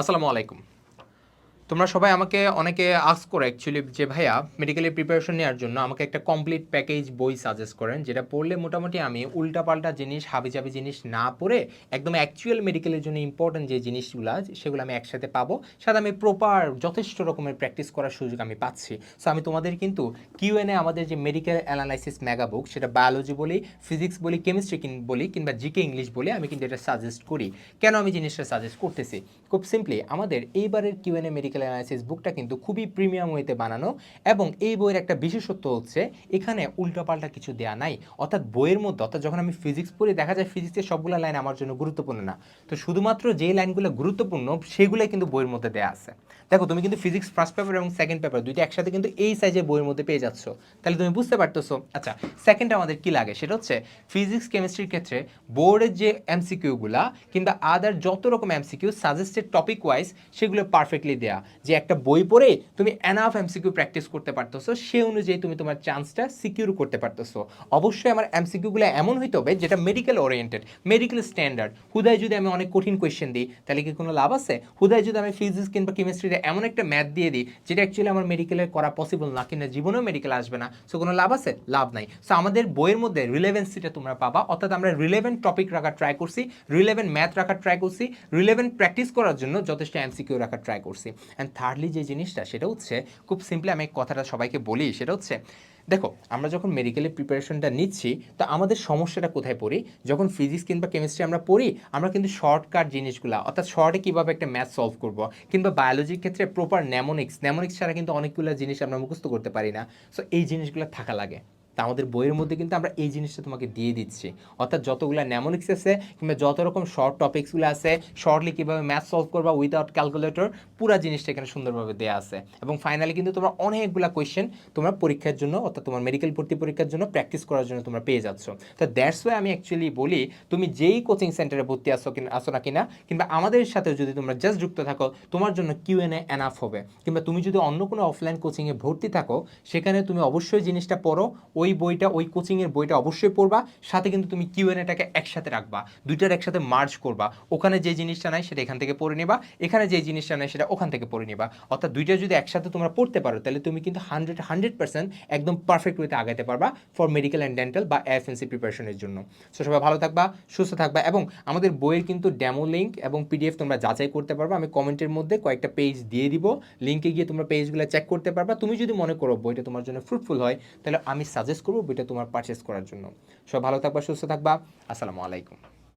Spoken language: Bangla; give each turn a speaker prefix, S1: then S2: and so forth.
S1: আসসালামু আলাইকুম। তোমরা সবাই আমাকে অনেকে আস্ক করে অ্যাকচুয়ালি যে, ভাইয়া মেডিকেলের প্রিপারেশন নেওয়ার জন্য আমাকে একটা কমপ্লিট প্যাকেজ বই সাজেস্ট করেন, যেটা পড়লে মোটামুটি আমি উল্টাপাল্টা জিনিস, হাবিজাবি জিনিস না পড়ে একদম অ্যাকচুয়াল মেডিকেলের জন্য ইম্পর্টেন্ট যে জিনিসগুলো, সেগুলো আমি একসাথে পাবো। সাথে আমি প্রপার যথেষ্ট রকমের প্র্যাকটিস করার সুযোগ আমি পাচ্ছি। সো আমি তোমাদের কিন্তু কিউএনএ আমাদের যে মেডিকেল অ্যানালাইসিস মেগা বুক সেটা বায়োলজি বলি ফিজিক্স বলি কেমিস্ট্রি বলি, কিংবা জিকে ইংলিশ বলি, আমি কিন্তু এটা সাজেস্ট করি। কেন আমি জিনিসটা সাজেস্ট করতেছি? খুব সিম্পলি আমাদের এইবারের কিউএনএ মেডিকেল অ্যানালাইসিস বুকটা কিন্তু খুবই প্রিমিয়াম ওয়েতে বানানো এবং এই বইয়ের একটা বিশেষত্ব হচ্ছে এখানে উল্টাপাল্টা কিছু দেয়া নাই। অর্থাৎ বইয়ের মধ্যে, অর্থাৎ যখন আমি ফিজিক্স পড়ি, দেখা যায় ফিজিক্সের সবগুলো লাইন আমার জন্য গুরুত্বপূর্ণ না। তো শুধুমাত্র যে লাইনগুলো গুরুত্বপূর্ণ, সেগুলোই কিন্তু বইয়ের মধ্যে দেয়া আছে। দেখো, তুমি কিন্তু ফিজিক্স ফার্স্ট পেপার এবং সেকেন্ড পেপার দুইটা একসাথে কিন্তু এই সাইজের বইয়ের মধ্যে পেয়ে যাচ্ছ। তাহলে তুমি বুঝতে পারতেছো? আচ্ছা সেকেন্ড আমাদের কি লাগে? সেটা হচ্ছে ফিজিক্স কেমিস্ট্রির ক্ষেত্রে বোর্ডের যে এমসিকিউগুলা কিংবা আদার যত রকম এমসিকিউ সাজেস্টেড টপিক ওয়াইজ সেগুলো পারফেক্টলি দেয়া। যে একটা বই পড়ে তুমি এনাফ এমসিকিউ প্র্যাকটিস করতে পারতেছো, সে অনুযায়ী তুমি তোমার চান্সটা সিকিউর করতে পারতেছো। অবশ্যই আমার এমসিকিউগুলো এমন হইতে হবে যেটা মেডিকেল ওরিয়েন্টেড মেডিকেল স্ট্যান্ডার্ড হুদায় যদি আমি অনেক কঠিন কোয়েশ্চেন দিই, তাহলে কি কোনো লাভ আছে? হুদায় যদি আমি ফিজিক্স কিংবা কেমিস্ট্রিতে এমন একটা ম্যাথ দিয়ে দিই, যেটা অ্যাকচুয়ালি আমার মেডিকেলের করা পসিবল না কিনা জীবনেও মেডিকেল আসবে না সো কোনো লাভ আছে? লাভ নাই। সো আমাদের বইয়ের মধ্যে রিলেভেন্সিটা তোমরা পাবা, অর্থাৎ আমরা রিলেভেন্ট টপিক রাখার ট্রাই করছি রিলেভেন্ট ম্যাথ রাখার ট্রাই করছি রিলেভেন্ট প্র্যাকটিস করার জন্য যথেষ্ট এমসিকিউ রাখার ট্রাই করছি। অ্যান্ড থার্ডলি যে জিনিসটা, সেটা হচ্ছে, খুব সিম্পলি আমি কথাটা সবাইকে বলি সেটা হচ্ছে, দেখো, আমরা যখন মেডিকেলের প্রিপারেশনটা নিচ্ছি, তো আমাদের সমস্যাটা কোথায় পড়ি? যখন ফিজিক্স কিংবা কেমিস্ট্রি আমরা পড়ি, আমরা কিন্তু শর্টকাট জিনিসগুলো, অর্থাৎ শর্টে কীভাবে একটা ম্যাথ সলভ করব, কিংবা বায়োলজির ক্ষেত্রে প্রপার ন্যামোনিক্স ন্যামোনিক্স ছাড়া কিন্তু অনেকগুলো জিনিস আমরা মুখস্থ করতে পারি না। সো এই জিনিসগুলো থাকা লাগে। তা আমাদের বইয়ের মধ্যে কিন্তু আমরা এই জিনিসটা তোমাকে দিয়ে দিচ্ছি। অর্থাৎ যতগুলো ন্যামোনিক্স আছে কিংবা যত রকম শর্ট টপিক্সগুলো আছে শর্টলি কীভাবে ম্যাথ সলভ করবা উইদাউট ক্যালকুলেটর পুরো জিনিসটা এখানে সুন্দরভাবে দেওয়া আছে। এবং ফাইনালি কিন্তু তোমরা অনেকগুলো কোয়েশ্চেন তোমরা পরীক্ষার জন্য, অর্থাৎ তোমার মেডিকেল ভর্তি পরীক্ষার জন্য প্র্যাকটিস করার জন্য তোমরা পেয়ে যাচ্ছ। তো দ্যাটস ওয়াই আমি অ্যাকচুয়ালি বলি, তুমি যেই কোচিং সেন্টারে ভর্তি আসো কিনা, আসো না কিনা, কিংবা আমাদের সাথে যদি তোমরা জাস্ট যুক্ত থাকো, তোমার জন্য কিউ এন এনাফ হবে। কিংবা তুমি যদি অন্য কোনো অফলাইন কোচিংয়ে ভর্তি থাকো, সেখানে তুমি অবশ্যই জিনিসটা পড়ো, ওই বইটা, ওই কোচিংয়ের বইটা অবশ্যই পড়বা। সাথে কিন্তু তুমি কিউ এন এটাকে একসাথে রাখবা। দুইটার একসাথে মার্জ করবা। ওখানে যে জিনিসটা নাই সেটা এখান থেকে পড়ে নিবা। এখানে যে জিনিসটা নাই সেটা ওখান থেকে পড়ে নিবা। অর্থাৎ দুইটা যদি একসাথে তোমরা পড়তে পারো, তাহলে তুমি কিন্তু হান্ড্রেড হান্ড্রেড পার্সেন্ট একদম পারফেক্ট ওয়েতে আগাতে পারবা ফর মেডিকেল অ্যান্ড ডেন্টাল বা এফএনসি প্রিপারেশনের জন্য। সো সবাই ভালো থাকবা, সুস্থ থাকবা এবং আমাদের বইয়ের কিন্তু ডেমো লিঙ্ক এবং পিডিএফ তোমরা যাচাই করতে পারবা। আমি কমেন্টের মধ্যে কয়েকটা পেজ দিয়ে দিব। লিঙ্কে গিয়ে তোমরা পেজগুলো চেক করতে পারবা। তুমি যদি মনে করো বইটা তোমার জন্য ফ্রুটফুল হয়, তাহলে আমি সাজেস্ট করব বইটা তোমার পারচেস করার জন্য। সব ভালো থাকবা সুস্থ থাকবা। আসসালামু আলাইকুম।